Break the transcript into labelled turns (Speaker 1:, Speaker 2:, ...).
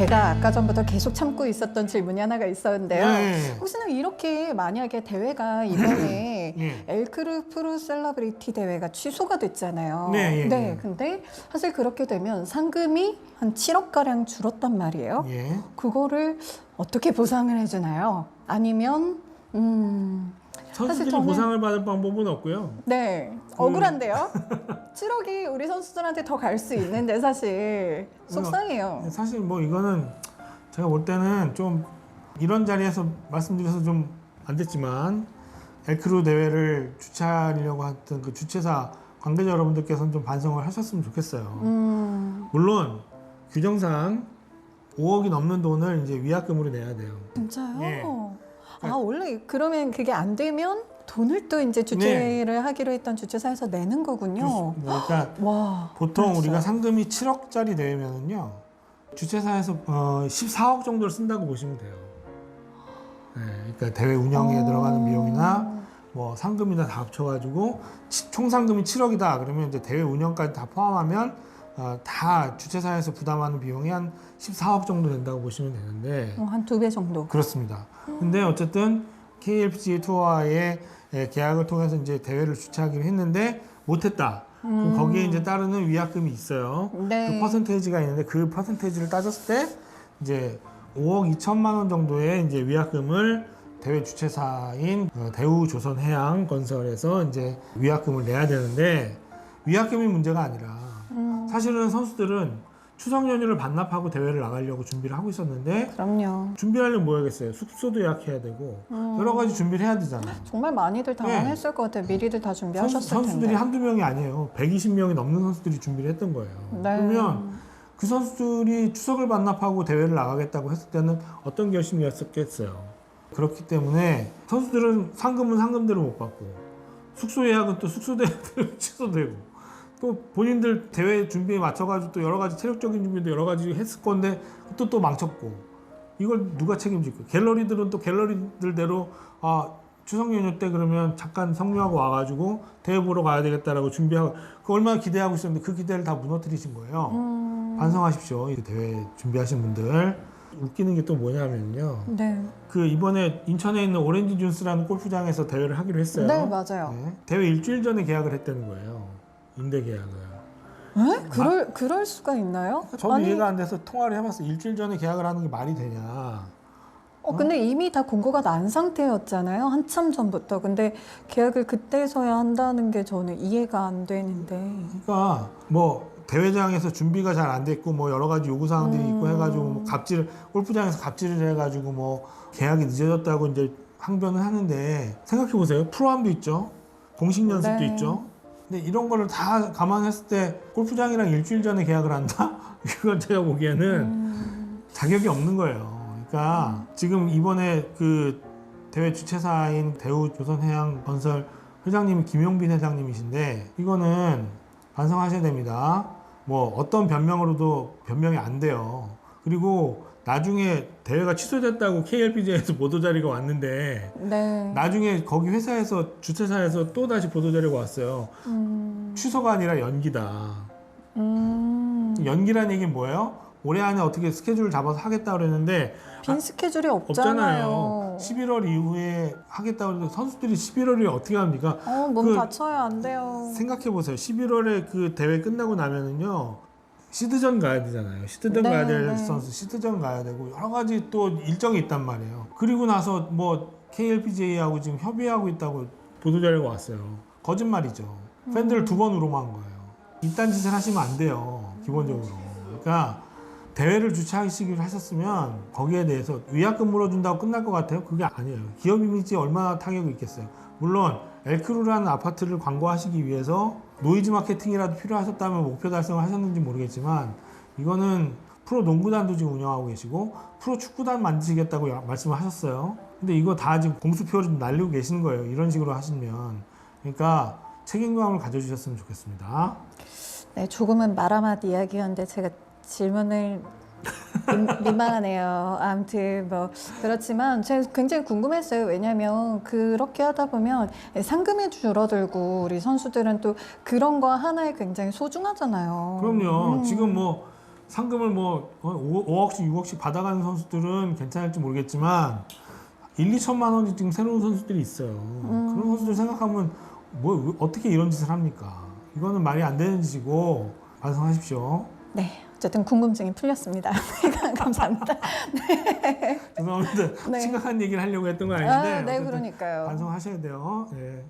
Speaker 1: 제가 아까 전부터 계속 참고 있었던 질문이 하나가 있었는데요.
Speaker 2: 네.
Speaker 1: 혹시나 이렇게 만약에 대회가 이번에
Speaker 2: 예.
Speaker 1: 엘크루 프로 셀러브리티 대회가 취소가 됐잖아요.
Speaker 2: 네, 예, 예.
Speaker 1: 근데 사실 그렇게 되면 상금이 한 7억 가량 줄었단 말이에요.
Speaker 2: 예.
Speaker 1: 그거를 어떻게 보상을 해주나요? 아니면 음,
Speaker 2: 선수들이
Speaker 1: 저는-
Speaker 2: 보상을 받을 방법은 없고요.
Speaker 1: 네 억울한데요. 7억이 우리 선수들한테 더 갈 수 있는데 사실 속상해요.
Speaker 2: 사실 뭐 이거는 제가 볼 때는 좀 이런 자리에서 말씀드려서 좀 안 됐지만 엘크루 대회를 주최하려고 했던 그 주최사 관계자 여러분들께서는 좀 반성을 하셨으면 좋겠어요.
Speaker 1: 음,
Speaker 2: 물론 규정상 5억이 넘는 돈을 이제 위약금으로 내야 돼요.
Speaker 1: 진짜요?
Speaker 2: 예.
Speaker 1: 아 원래 그러면 그게 안 되면 돈을 또 이제 주최를 하기로 했던 주최사에서 내는 거군요.
Speaker 2: 뭐 그러니까
Speaker 1: 와
Speaker 2: 보통
Speaker 1: 그렇죠.
Speaker 2: 우리가 상금이 7억짜리 대회면은요 주최사에서 어, 14억 정도를 쓴다고 보시면 돼요. 네, 그러니까 대회 운영에
Speaker 1: 어.
Speaker 2: 들어가는 비용이나 뭐 상금이나 다 합쳐가지고 치- 총 상금이 7억이다 그러면 이제 대회 운영까지 다 포함하면 어, 다 주최사에서 부담하는 비용이 한 14억 정도 된다고 보시면 되는데
Speaker 1: 어, 한두 배 정도.
Speaker 2: 그렇습니다. 근데 어쨌든 KLPGA 투어와의 예, 계약을 통해서 이제 대회를 주최하기로 했는데 못했다. 그럼 거기에 이제 따르는 위약금이 있어요.
Speaker 1: 음. 네.
Speaker 2: 그 퍼센테이지가 있는데 그 퍼센테이지를 따졌을 때 이제 5억 2천만 원 정도의 이제 위약금을 대회 주최사인 어, 대우조선해양건설에서 이제 위약금을 내야 되는데 위약금이 문제가 아니라
Speaker 1: 음,
Speaker 2: 사실은 선수들은 추석 연휴를 반납하고 대회를 나가려고 준비를 하고 있었는데
Speaker 1: 그럼요. 준비하려면
Speaker 2: 뭐 해야겠어요? 숙소도 예약해야 되고
Speaker 1: 음.
Speaker 2: 여러 가지 준비를 해야 되잖아요.
Speaker 1: 정말 많이들 당황했을 것 같아요. 미리들 다
Speaker 2: 선수,
Speaker 1: 준비하셨을
Speaker 2: 선수들이
Speaker 1: 텐데.
Speaker 2: 한두 명이 아니에요. 120명이 넘는 선수들이 준비를 했던 거예요.
Speaker 1: 네.
Speaker 2: 그러면 그 선수들이 추석을 반납하고 대회를 나가겠다고 했을 때는 어떤 결심이었겠어요. 그렇기 때문에 선수들은 상금은 상금대로 못 받고 숙소 예약은 또 숙소대로 취소되고 또 본인들 대회 준비에 맞춰가지고 또 여러 가지 체력적인 준비도 여러 가지 했을 건데 또 또 망쳤고 이걸 누가 책임질까? 갤러리들은 또 갤러리들대로 아 추석 연휴 때 그러면 잠깐 성묘하고 와가지고 대회 보러 가야 되겠다라고 준비하고 그 얼마나 기대하고 있었는데 그 기대를 다 무너뜨리신 거예요.
Speaker 1: 음,
Speaker 2: 반성하십시오. 이 대회 준비하신 분들. 웃기는 게 또 뭐냐면요.
Speaker 1: 네.
Speaker 2: 그 이번에 인천에 있는 오렌지 준스라는 골프장에서 대회를 하기로 했어요.
Speaker 1: 네, 맞아요.
Speaker 2: 네. 대회 일주일 전에 계약을 했다는 거예요. 임대 계약을.
Speaker 1: 에? 그럴 그럴 수가 있나요?
Speaker 2: 저도
Speaker 1: 아니,
Speaker 2: 이해가 안 돼서 통화를 해봤어요. 일주일 전에 계약을 하는 게 말이 되냐.
Speaker 1: 어, 근데 이미 다 공고가 난 상태였잖아요. 한참 전부터. 근데 계약을 그때서야 한다는 게 저는 이해가 안 되는데.
Speaker 2: 그러니까 뭐 대회장에서 준비가 잘 안 됐고 뭐 여러 가지 요구 사항들이 있고
Speaker 1: 음.
Speaker 2: 해가지고 뭐 갑질 골프장에서 갑질을 해가지고 뭐 계약이 늦어졌다고 이제 항변을 하는데 생각해 보세요 프로암도 있죠 공식 연습도
Speaker 1: 네.
Speaker 2: 있죠 근데 이런 거를 다 감안했을 때 골프장이랑 일주일 전에 계약을 한다 이건 제가 보기에는
Speaker 1: 음,
Speaker 2: 자격이 없는 거예요. 그러니까 지금 이번에 그 대회 주최사인 대우조선해양건설 회장님이 김용빈 회장님이신데 이거는 반성하셔야 됩니다. 뭐 어떤 변명으로도 변명이 안 돼요. 그리고 나중에 대회가 취소됐다고 KLPGA에서 보도 자료가 왔는데
Speaker 1: 네.
Speaker 2: 나중에 거기 회사에서 주최사에서 또 다시 보도 자료가 왔어요.
Speaker 1: 음,
Speaker 2: 취소가 아니라 연기다.
Speaker 1: 음,
Speaker 2: 연기란 얘기는 뭐예요? 올해 안에 어떻게 스케줄을 잡아서 하겠다 그랬는데
Speaker 1: 빈 스케줄이
Speaker 2: 없잖아요.
Speaker 1: 없잖아요.
Speaker 2: 11월 이후에 하겠다고 그랬는데 선수들이 11월에 어떻게 합니까?
Speaker 1: 어, 몸
Speaker 2: 그-
Speaker 1: 다쳐야 안 돼요.
Speaker 2: 생각해 보세요. 11월에 그 대회 끝나고 나면은요. 시드전 가야 되잖아요. 시드전
Speaker 1: 네,
Speaker 2: 가야 될
Speaker 1: 네.
Speaker 2: 선수 시드전 가야 되고 여러 가지 또 일정이 있단 말이에요. 그리고 나서 뭐 KLPGA하고 지금 협의하고 있다고 보도 자료가 왔어요. 거짓말이죠.
Speaker 1: 음.
Speaker 2: 팬들을 두 번 우롱한 거예요. 이딴 짓을 하시면 안 돼요. 기본적으로. 그러니까 대회를 주최하시기로 하셨으면 거기에 대해서 위약금 물어준다고 끝날 것 같아요? 그게 아니에요. 기업 이미지에 얼마나 타격이 있겠어요. 물론 엘크루라는 아파트를 광고하시기 위해서 노이즈 마케팅이라도 필요하셨다면 목표 달성을 하셨는지 모르겠지만 이거는 프로 농구단도 지금 운영하고 계시고 프로 축구단 만드시겠다고 야- 말씀을 하셨어요. 근데 이거 다 지금 공수표를 좀 날리고 계시는 거예요. 이런 식으로 하시면. 그러니까 책임감을 가져주셨으면 좋겠습니다.
Speaker 1: 네, 조금은 말 한마디 이야기였는데 제가 질문을 민, 민망하네요. 아무튼 뭐 그렇지만 제가 굉장히 궁금했어요. 왜냐하면 그렇게 하다 보면 상금이 줄어들고 우리 선수들은 또 그런 거 하나에 굉장히 소중하잖아요.
Speaker 2: 그럼요.
Speaker 1: 음.
Speaker 2: 지금 뭐 상금을 뭐 5, 5억씩 6억씩 받아가는 선수들은 괜찮을지 모르겠지만 1, 2천만 원이 지금 새로운 선수들이 있어요. 그런 선수들 생각하면 뭐 왜- 어떻게 이런 짓을 합니까? 이거는 말이 안 되는 짓이고 반성하십시오.
Speaker 1: 네, 어쨌든 궁금증이 풀렸습니다. 감사합니다.
Speaker 2: 죄송합니다.
Speaker 1: 네.
Speaker 2: 심각한 얘기를 하려고 했던 건 아닌데
Speaker 1: 아, 네, 그러니까요.
Speaker 2: 반성하셔야 돼요. 예.